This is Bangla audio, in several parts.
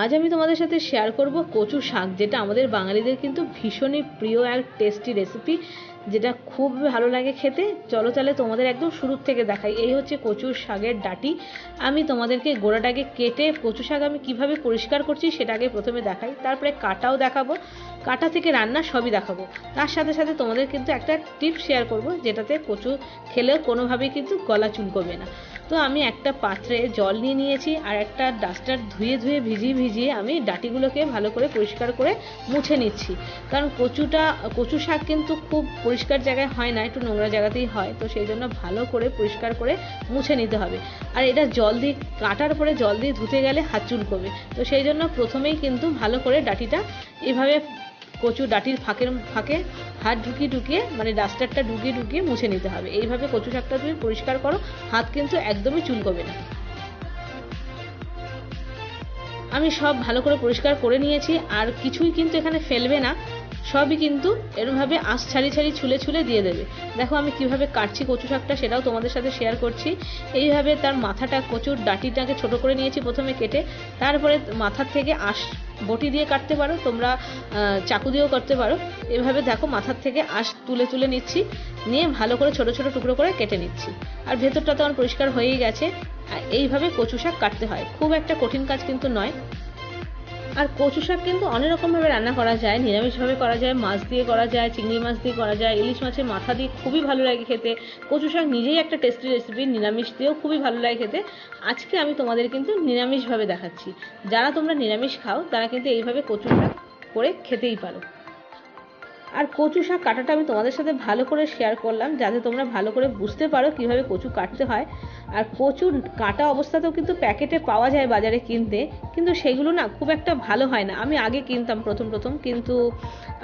আজ আমি তোমাদের সাথে শেয়ার করব কচু শাক, যেটা আমাদের বাঙালিদের কিন্তু ভীষণই প্রিয় আর টেস্টি রেসিপি যেটা খুব ভালো লাগে খেতে। চলো তাহলে তোমাদের একদম শুরুর থেকে দেখাই। এই হচ্ছে কচুর শাকের ডাটি। আমি তোমাদেরকে গোড়াটাকে কেটে কচু শাক আমি কীভাবে পরিষ্কার করছি সেটাকে প্রথমে দেখাই। তারপরে কাটাও দেখাবো। কাটা থেকে রান্না সবই দেখাবো। তার সাথে সাথে তোমাদের কিন্তু একটা টিপ শেয়ার করব, যেটাতে কচু খেলেও কোনোভাবেই কিন্তু গলা চুলকবে না। তো আমি একটা পাত্রে জল নিয়ে নিয়েছি আর একটা ডাস্টার ধুয়ে ধুয়ে ভিজিয়ে ভিজিয়ে আমি ডাটিগুলোকে ভালো করে পরিষ্কার করে মুছে নিচ্ছি। কারণ কচুটা, কচু শাক কিন্তু খুব পরিষ্কার জায়গায় হয় না, একটু নোংরা জায়গাতেই হয়। তো সেই জন্য ভালো করে পরিষ্কার করে মুছে নিতে হবে। আর এটা জল দিয়ে, কাটার পরে জল দিয়ে ধুতে গেলে হাত চুলকবে। তো সেই জন্য প্রথমেই কিন্তু ভালো করে ডাটিটা এভাবে কচু ডাটির ফাঁকের ফাঁকে হাত ঢুকিয়ে ঢুকিয়ে মানে ডাস্টারটা ঢুকিয়ে ঢুকিয়ে মুছে নিতে হবে। এইভাবে কচু শাকটা তুমি পরিষ্কার করো, হাত কিন্তু একদমই চুলকবে না। আমি সব ভালো করে পরিষ্কার করে নিয়েছি, আর কিছুই কিন্তু এখানে ফেলবে না। সবই কিন্তু এরমভাবে আঁশ ছাড়ি ছাড়ি ছুলে ছুলে দিয়ে দেবে। দেখো আমি কীভাবে কাটছি কচু শাকটা, সেটাও তোমাদের সাথে শেয়ার করছি। এইভাবে তার মাথাটা কচুর ডাটিটাকে ছোট করে নিয়েছি প্রথমে কেটে, তারপরে মাথার থেকে আঁশ বটি দিয়ে কাটতে পারো, তোমরা চাকু দিয়েও করতে পারো। এভাবে দেখো মাথার থেকে আঁশ তুলে তুলে নিচ্ছি, নিয়ে ভালো করে ছোট ছোট টুকরো করে কেটে নিচ্ছি। আর ভেতরটা তো আমার পরিষ্কার হয়েই গেছে। এইভাবে কচু শাক কাটতে হয়। খুব একটা কঠিন কাজ কিন্তু নয়। আর কচু শাক কিন্তু অনেক রকমভাবে রান্না করা যায়, নিরামিষভাবে করা যায়, মাছ দিয়ে করা যায়, চিংড়ি মাছ দিয়ে করা যায়, ইলিশ মাছের মাথা দিয়ে খুবই ভালো লাগে খেতে। কচু শাক নিজেই একটা টেস্টি রেসিপি নিরামিষ দিয়েও খুবই ভালো লাগে খেতে। আজকে আমি তোমাদের কিন্তু নিরামিষভাবে দেখাচ্ছি। যারা তোমরা নিরামিষ খাও, তারা কিন্তু এইভাবে কচু শাক করে খেতেই পারো। আর কচু শাক কাটাটা আমি তোমাদের সাথে ভালো করে শেয়ার করলাম, যাতে তোমরা ভালো করে বুঝতে পারো কীভাবে কচু কাটতে হয়। আর কচু কাটা অবস্থাতেও কিন্তু প্যাকেটে পাওয়া যায় বাজারে কিনতে, কিন্তু সেগুলো না খুব একটা ভালো হয় না। আমি আগে কিনতাম প্রথম প্রথম, কিন্তু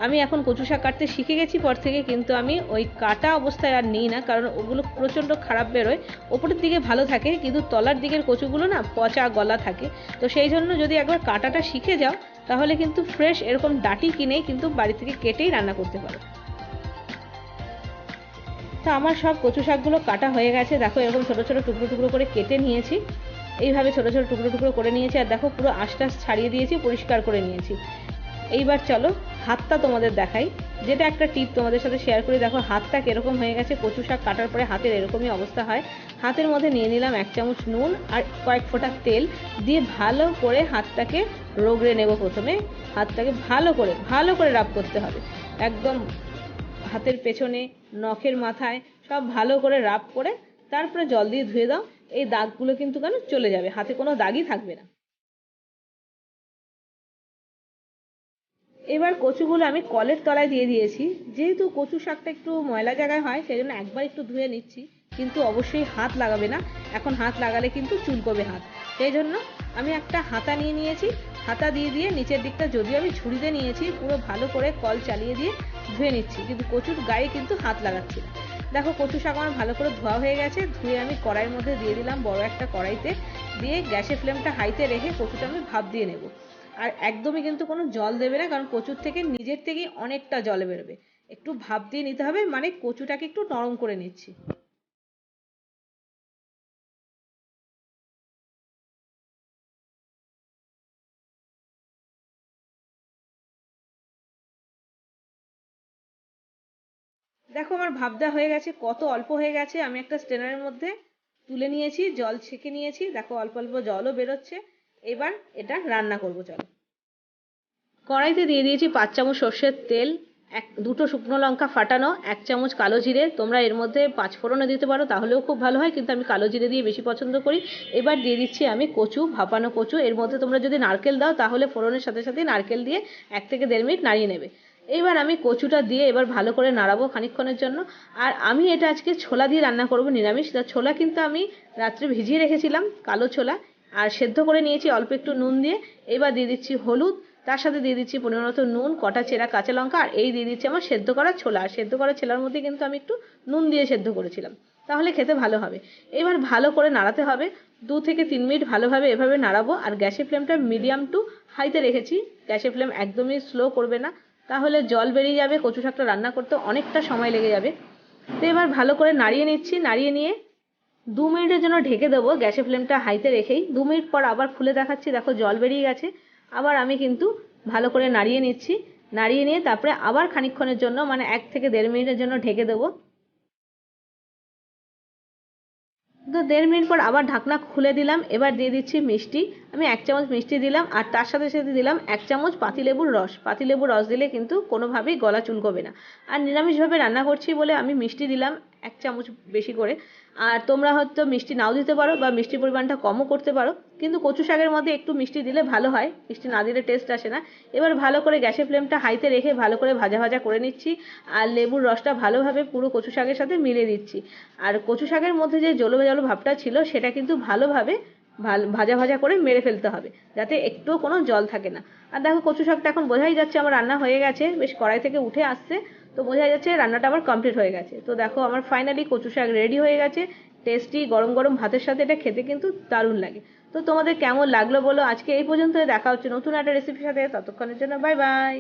আমি এখন কচু শাক কাটতে শিখে গেছি পর থেকে, কিন্তু আমি ওই কাটা অবস্থায় আর নিই না, কারণ ওগুলো প্রচণ্ড খারাপ বেরোয়। ওপরের দিকে ভালো থাকে, কিন্তু তলার দিকের কচুগুলো না পচা গলা থাকে। তো সেই জন্য যদি একবার কাটাটা শিখে যাও তাহলে কিন্তু ফ্রেশ এরকম ডাটি কিনেই কিন্তু বাড়ি থেকে কেটেই রান্না করতে পারো। তা আমার সব কচু শাকগুলো কাটা হয়ে গেছে। দেখো এরকম ছোটো ছোটো টুকরো টুকরো করে কেটে নিয়েছি। এইভাবে ছোটো ছোটো টুকরো টুকরো করে নিয়েছি আর দেখো পুরো আশটাশ ছাড়িয়ে দিয়েছি, পরিষ্কার করে নিয়েছি। এইবার চলো হাতটা তোমাদের দেখাই। যেটা একটা টিপ তোমাদের সাথে শেয়ার করি, দেখো হাতটা কীরকম হয়ে গেছে, কচু শাক কাটার পরে হাতের এরকমই অবস্থা হয়। হাতের মধ্যে নিয়ে নিলাম এক চামচ নুন আর কয়েক ফোঁটা তেল দিয়ে ভালো করে হাতটাকে রগড়ে নেব প্রথমে। হাতটাকে ভালো করে ভালো করে রাব করতে হবে। একদম হাতের পেছনে, নখের মাথায়, সব ভালো করে রাব করে তারপরে জল দিয়ে ধুয়ে দাও। এই দাগগুলো কিন্তু কেন চলে যাবে, হাতে কোনো দাগই থাকবে না। এবার কচুগুলো আমি কলের তলায় দিয়ে দিয়েছি। যেহেতু কচু শাকটা একটু ময়লা জায়গায় হয় সেই জন্য একবার একটু ধুয়ে নিচ্ছি। কিন্তু অবশ্যই হাত লাগাবে না। এখন হাত লাগালে কিন্তু চুলকবে হাত। সেই জন্য আমি একটা হাতা নিয়ে নিয়েছি। হাতা দিয়ে দিয়ে নিচের দিকটা যদিও আমি ঝুড়িতে নিয়েছি, পুরো ভালো করে কল চালিয়ে দিয়ে ধুয়ে নিচ্ছি। কিন্তু কচুর গায়ে কিন্তু হাত লাগাচ্ছি না। দেখো, কচু শাক আমার ভালো করে ধোয়া হয়ে গেছে। ধুয়ে আমি কড়াইয়ের মধ্যে দিয়ে দিলাম বড় একটা কড়াইতে। দিয়ে গ্যাসের ফ্লেমটা হাইতে রেখে কচুটা আমি ভাপ দিয়ে নেব। আর একদমই কিন্তু কোনো জল দেবে না, কারণ কচুর থেকে নিজের থেকেই অনেকটা জল বেরোবে। একটু ভাপ দিয়ে নিতে হবে মানে কচুটাকে একটু নরম করে নিচ্ছি। দেখো আমার ভাব দেওয়া হয়ে গেছে, কত অল্প হয়ে গেছে। আমি একটা স্টেনারের মধ্যে তুলে নিয়েছি, জল ছেঁকে নিয়েছি। দেখো অল্প অল্প জলও বেরোচ্ছে। এবার এটা রান্না করব, চলো। কড়াইতে দিয়ে দিয়েছি পাঁচ চামচ সর্ষের তেল, এক, দুটো শুকনো লঙ্কা ফাটানো, এক চামচ কালো জিরে। তোমরা এর মধ্যে পাঁচ ফোড়নও দিতে পারো, তাহলেও খুব ভালো হয়, কিন্তু আমি কালো জিরে দিয়ে বেশি পছন্দ করি। এবার দিয়ে দিচ্ছি আমি কচু, ভাপানো কচু। এর মধ্যে তোমরা যদি নারকেল দাও, তাহলে ফোড়নের সাথে সাথে নারকেল দিয়ে এক থেকে দেড় মিনিট নাড়িয়ে নেবে। এবার আমি কচুটা দিয়ে এবার ভালো করে নাড়াবো খানিকক্ষণের জন্য। আর আমি এটা আজকে ছোলা দিয়ে রান্না করব, নিরামিষ। ছোলা কিন্তু আমি রাত্রে ভিজিয়ে রেখেছিলাম, কালো ছোলা। আর সেদ্ধ করে নিয়েছি অল্প একটু নুন দিয়ে। এবার দিয়ে দিচ্ছি হলুদ, তার সাথে দিয়ে দিচ্ছি পরিমাণ মতো নুন, কটা চেরা কাঁচা লঙ্কা, আর এই দিয়ে দিচ্ছি আমার সেদ্ধ করা ছোলা। আর সেদ্ধ করা ছোলার মধ্যে কিন্তু আমি একটু নুন দিয়ে সেদ্ধ করেছিলাম। তাহলে খেতে ভালো হবে। এবার ভালো করে নাড়াতে হবে। দু থেকে তিন মিনিট ভালোভাবে এভাবে নাড়াবো। আর গ্যাসের ফ্লেমটা মিডিয়াম টু হাইতে রেখেছি। গ্যাসের ফ্লেম একদমই স্লো করবে না। তাহলে জল বেরিয়ে যাবে, কচু শাকটা রান্না করতে অনেকটা সময় লেগে যাবে। তো এবার ভালো করে নাড়িয়ে নিচ্ছি। নাড়িয়ে নিয়ে দু মিনিটের জন্য ঢেকে দেবো, গ্যাসের ফ্লেমটা হাইতে রেখেই। দু মিনিট পর আবার খুলে দেখাচ্ছি, দেখো জল বেরিয়ে গেছে। আবার আমি কিন্তু ভালো করে নাড়িয়ে নিচ্ছি। নাড়িয়ে নিয়ে তারপরে আবার খানিকক্ষণের জন্য মানে এক থেকে দেড় মিনিটের জন্য ঢেকে দেবো। তো দেড় মিনিট পর আবার ঢাকনা খুলে দিলাম। এবার দিয়ে দিচ্ছি মিষ্টি। আমি এক চামচ মিষ্টি দিলাম, আর তার সাথে সাথে দিলাম এক চামচ পাতিলেবুর রস। পাতিলেবুর রস দিলে কিন্তু কোনোভাবেই গলা চুলকবে না। আর নিরামিষভাবে রান্না করছি বলে আমি মিষ্টি দিলাম। এক চামচ বেশি করে। আর তোমরা হয়তো মিষ্টি নাও দিতে পারো বা মিষ্টির পরিমাণটা কমও করতে পারো। কিন্তু কচু শাকের মধ্যে একটু মিষ্টি দিলে ভালো হয়। মিষ্টি না দিলে টেস্ট আসে না। এবার ভালো করে গ্যাসের ফ্লেমটা হাইতে রেখে ভালো করে ভাজা ভাজা করে নিচ্ছি। আর লেবুর রসটা ভালোভাবে পুরো কচু শাকের সাথে মিলিয়ে দিচ্ছি। আর কচু শাকের মধ্যে যে জলো জলো ভাবটা ছিল, সেটা কিন্তু ভালোভাবে ভালো ভাজা ভাজা করে মেরে ফেলতে হবে, যাতে একটুও কোনো জল থাকে না। আর দেখো কচু শাকটা এখন বোঝাই যাচ্ছে, আমার রান্না হয়ে গেছে, বেশ কড়াই থেকে উঠে আসছে, তো বোঝা যাচ্ছে রান্নাটা আমার কমপ্লিট হয়ে গেছে। তো দেখো আমার ফাইনালি কচু শাক রেডি হয়ে গেছে টেস্টি গরম গরম ভাতের সাথে এটা খেতে কিন্তু দারুণ লাগে। তো তোমাদের কেমন লাগল বলো, আজকে এই পর্যন্ত দেখা হচ্ছে নতুন একটা রেসিপির সাথে, ততক্ষণের জন্য বাই বাই